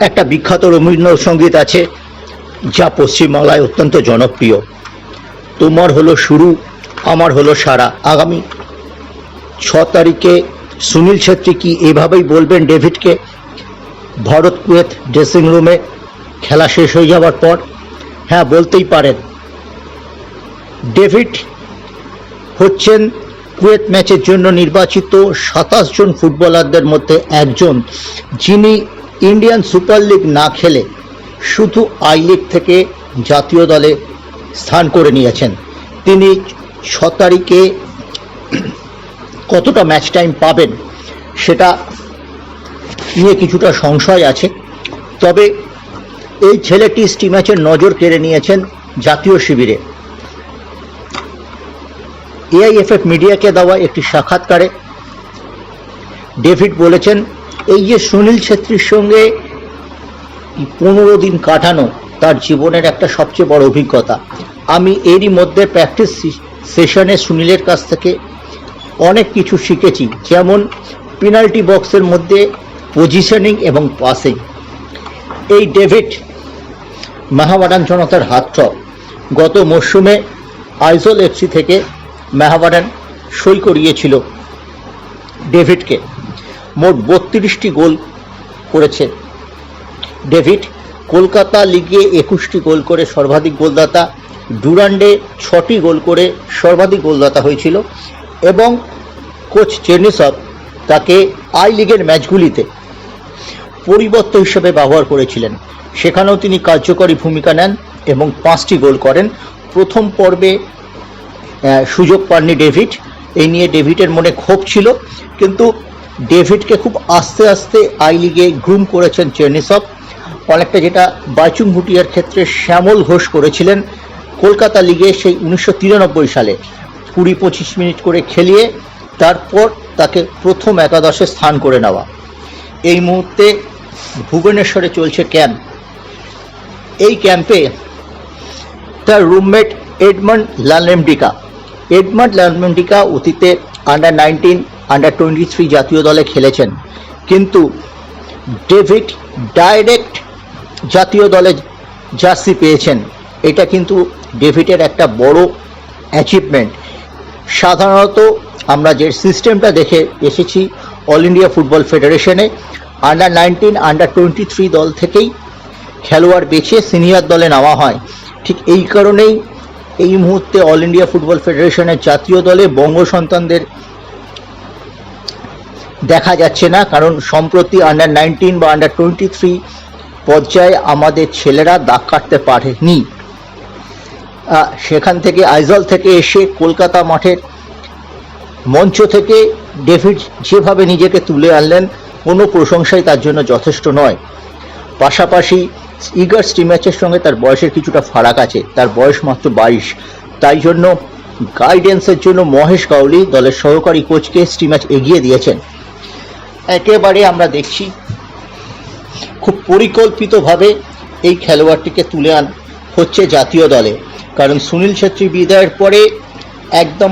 একটা বিখ্যাত রবীন্দ্রসঙ্গীত আছে, যা পশ্চিমবাংলায় অত্যন্ত জনপ্রিয়। তোমার হলো শুরু, আমার হলো সারা। আগামী ছ তারিখে সুনীল ছেত্রী কি এভাবেই বলবেন ডেভিডকে? ভারত কুয়েত ড্রেসিং রুমে খেলা শেষ হয়ে যাওয়ার পর? হ্যাঁ বলতেই পারেন। ডেভিড হচ্ছেন কুয়েত ম্যাচের জন্য নির্বাচিত সাতাশ জন ফুটবলারদের মধ্যে একজন, যিনি ইন্ডিয়ান সুপার লিগ না খেলে শুধু আই লিগ থেকে জাতীয় দলে স্থান করে নিয়েছেন। তিনি ছ তারিখে কতটা ম্যাচ টাইম পাবেন সেটা নিয়ে কিছুটা সংশয় আছে। তবে এই ছেলেটি স্টি ম্যাচের নজর কেড়ে নিয়েছেন জাতীয় শিবিরে। এআইএফএফ মিডিয়াকে দেওয়া একটি সাক্ষাৎকারে। ডেভিড বলেছেন এই যে সুনীল ছেত্রীর সঙ্গে পনেরো দিন কাটানো তার জীবনের একটা সবচেয়ে বড় অভিজ্ঞতা। আমি এরই মধ্যে প্র্যাকটিস সেশনে সুনীলের কাছ থেকে অনেক কিছু শিখেছি, যেমন পেনাল্টি বক্সের মধ্যে পজিশনিং এবং পাসিং এই ডেভিড মেহাবাডান জনতার হাতটপ গত মরশুমে আইজল এফসি থেকে মেহাবাডান সই করিয়েছিল ডেভিডকে। মোট বত্রিশটি গোল করেছে ডেভিড, কলকাতা লিগে একুশটি গোল করে সর্বাধিক গোলদাতা। ডুরান্ডে ছটি গোল করে সর্বাধিক গোলদাতা হয়েছিল এবং কোচ চেনিসব তাকে আই লিগের ম্যাচগুলিতে পরিবর্তন হিসেবে ব্যবহার করেছিলেন। সেখানেও তিনি কার্যকরী ভূমিকা নেন এবং পাঁচটি গোল করেন। প্রথম পর্বে সুযোগ পাননি ডেভিড। এই নিয়ে ডেভিডের মনে ক্ষোভ ছিল, কিন্তু ডেভিডকে খুব আস্তে আস্তে আই লিগে গ্রুম করেছেন চেনিসব অনেকটা যেটা বাইচুং ভুটিয়ার ক্ষেত্রে শ্যামল ঘোষ করেছিলেন কলকাতা লিগে সেই উনিশশো তিরানব্বই সালে। কুড়ি পঁচিশ মিনিট করে খেলিয়ে তারপর তাকে প্রথম একাদশে স্থান করে নেওয়া। এই মুহূর্তে ভুবনেশ্বরে চলছে ক্যাম্প। এই ক্যাম্পে তার roommate Edmund Lalmendika Edmund Lalmendika অতীতে under nineteen under twenty three জাতীয় দলে খেলেছেন। কিন্তু ডেভিড ডাইরেক্ট জাতীয় দলে জার্সি পেয়েছেন। এটা কিন্তু ডেভিডের একটা বড় অ্যাচিভমেন্ট সাধারণত আমরা যে সিস্টেমটা দেখে এসেছি all India football ফেডারেশনে under nineteen under twenty three দল থেকেই খেলোয়াড় বেছে সিনিয়র দলে নেওয়া হয়। ঠিক এই কারণেই এই মুহূর্তে অল ইন্ডিয়া ফুটবল ফেডারেশনের জাতীয় দলে বঙ্গ সন্তানদের দেখা যাচ্ছে না, কারণ সম্প্রতি আন্ডার নাইনটিন বা আন্ডার টোয়েন্টি থ্রি পর্যায়ে আমাদের ছেলেরা দাগ কাটতে পারেনি। সেখান থেকে আইজল থেকে এসে কলকাতা মাঠের মঞ্চ থেকে ডেভিড যেভাবে নিজেকে তুলে আনলেন, কোনো প্রশংসাই তার জন্য যথেষ্ট নয়। পাশাপাশি ইগার ম্যাচের সঙ্গে তার বয়সের কিছুটা ফারাক আছে, তার বয়স মাত্র বাইশ। তাই জন্য গাইডেন্সের জন্য মহেশ গাউলি দলের সহকারী কোচকে ম্যাচ এগিয়ে দিয়েছেন। একেবারে আমরা দেখছি। খুব পরিকল্পিতভাবে এই খেলোয়াড়টিকে তুলে আন হচ্ছে জাতীয় দলে। কারণ সুনীল ছেত্রী বিদায়ের পরে একদম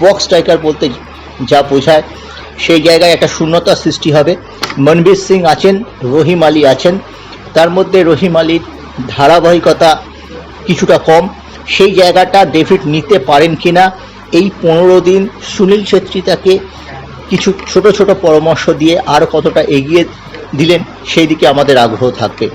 বক্স স্ট্রাইকার বলতে যা বোঝায়, সেই জায়গায় একটা শূন্যতা সৃষ্টি হবে। মনবীর সিং আছেন, রহিম আলী আছেন। তার মধ্যে রহিম আলীর ধারাবাহিকতা কিছুটা কম। সেই জায়গাটা ডেভিড নিতে পারেন কিনা, এই পনেরো দিন সুনীল ছেত্রী তাকে কিছু ছোট ছোট পরামর্শ দিয়ে আর কতটা এগিয়ে দিলেন সেই দিকে আমাদের আগ্রহ থাকবে